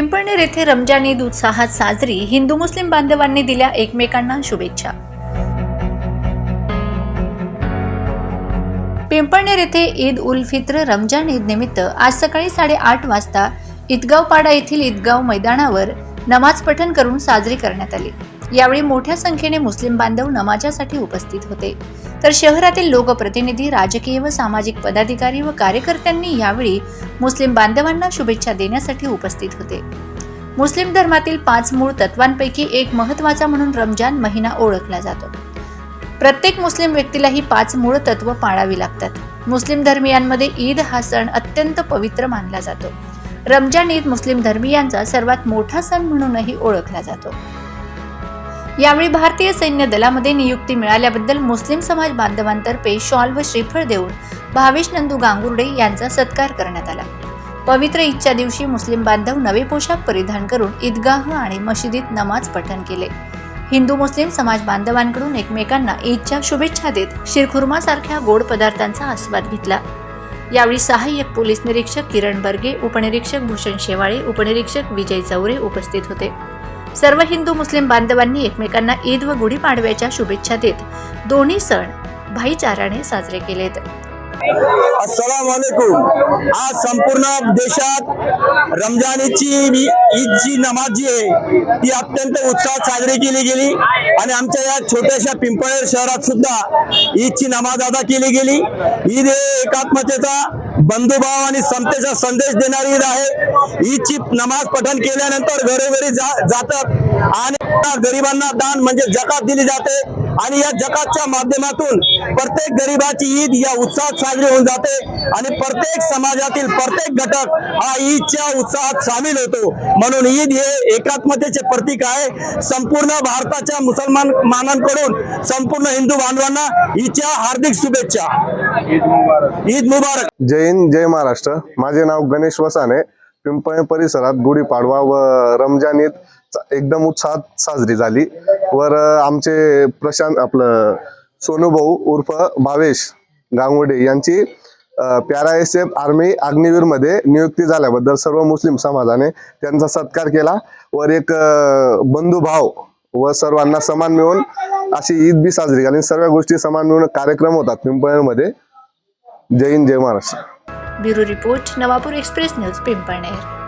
पिंपळनेर येथे रमजान ईद उत्साहात साजरी हिंदू मुस्लिम बांधवांनी दिल्या एकमेकांना शुभेच्छा. पिंपळनेर येथे ईद उल फित्र रमजान ईद निमित्त आज सकाळी साडेआठ वाजता ईदगावपाडा येथील ईदगाव मैदानावर नमाज पठण करून साजरी करण्यात आली. यावेळी मोठ्या संख्येने मुस्लिम बांधव नमाजासाठी उपस्थित होते. तर शहरातील लोकप्रतिनिधी राजकीय व सामाजिक पदाधिकारी व कार्यकर्त्यांनी यावेळी मुस्लिम बांधवांना शुभेच्छा देण्यासाठी उपस्थित होते. मुस्लिम धर्मातील पाच मूळ तत्वांपैकी एक महत्त्वाचा म्हणून रमजान महिना ओळखला जातो. प्रत्येक मुस्लिम व्यक्तीला ही पाच मूळ तत्व पाळावी लागतात. मुस्लिम धर्मियांमध्ये ईद हा सण अत्यंत पवित्र मानला जातो. रमजान ईद मुस्लिम धर्मियांचा सर्वात मोठा सण म्हणूनही ओळखला जातो. यावेळी भारतीय सैन्य दलामध्ये नियुक्ती मिळाल्याबद्दल मुस्लिम समाज बांधवांतर्फे शॉल व श्रीफळ देऊन भावेश नंदू गांगुर्डे यांचा सत्कार करण्यात आला. पवित्र ईदच्या दिवशी मुस्लिम बांधव नवे पोशाख परिधान करून ईदगाह आणि मशिदीत नमाज पठण केले. हिंदू मुस्लिम समाज बांधवांकडून एकमेकांना ईदच्या शुभेच्छा देत शिरखुर्मासारख्या गोड पदार्थांचा आस्वाद घेतला. यावेळी सहाय्यक पोलीस निरीक्षक किरण बर्गे उपनिरीक्षक भूषण शेवाळे उपनिरीक्षक विजय चौरे उपस्थित होते. सर्व हिंदू मुस्लिम बांधवांनी एकमेकांना ईद व गुढीपाडव्याच्या शुभेच्छा देत दोन्ही सण भाईचाराने साजरे केलेत. अस्सलाम आज संपूर्ण देशात रमजानीची ईदची नमाज जी आहे ती अत्यंत उत्साहात साजरी केली गेली आणि आमच्या या छोट्याशा पिंपळेर शहरात सुद्धा ईदची नमाज अदा केली गेली. ईद हे एकात्मतेचा बंधुभाव आणि समतेचा संदेश देणारी ईद आहे. ईदची नमाज पठण केल्यानंतर घरोघरी जा जातात. आणि गरिबांना दान म्हणजे जकात दिली जाते. आणि या जकातच्या माध्यमातून प्रत्येक गरिबाची ईद या उत्साहात साजरी होऊन जाते. आणि प्रत्येक समाजातील प्रत्येक घटक हा ईदच्या उत्साहात सामील होतो. म्हणून ईद हे एकात्मतेचे प्रतीक आहे. संपूर्ण भारताच्या मुसलमान मानांकडून संपूर्ण हिंदू बांधवांना ईदच्या हार्दिक शुभेच्छा. ईद मुबारक. जय हिंद जय महाराष्ट्र. माझे नाव गणेश वसाने. पिंपळे परिसरात गुढीपाडवा व रमजान ईद एकदम उत्साहात साजरी झाली. वर आमचे प्रशांत आपलं सोनूभाऊ उर्फ भावेश गांगुडे यांची प्यारा एस एफ आर्मी अग्निवीरमध्ये नियुक्ती झाल्याबद्दल सर्व मुस्लिम समाजाने त्यांचा सत्कार केला. वर एक बंधुभाव व सर्वांना समान मिळून अशी ईद बी साजरी झाली. सर्व गोष्टी समान मिळून कार्यक्रम होतात पिंपळमध्ये जय हिंद जय Maharashtra. Bureau report Navapur express news Pimpalner.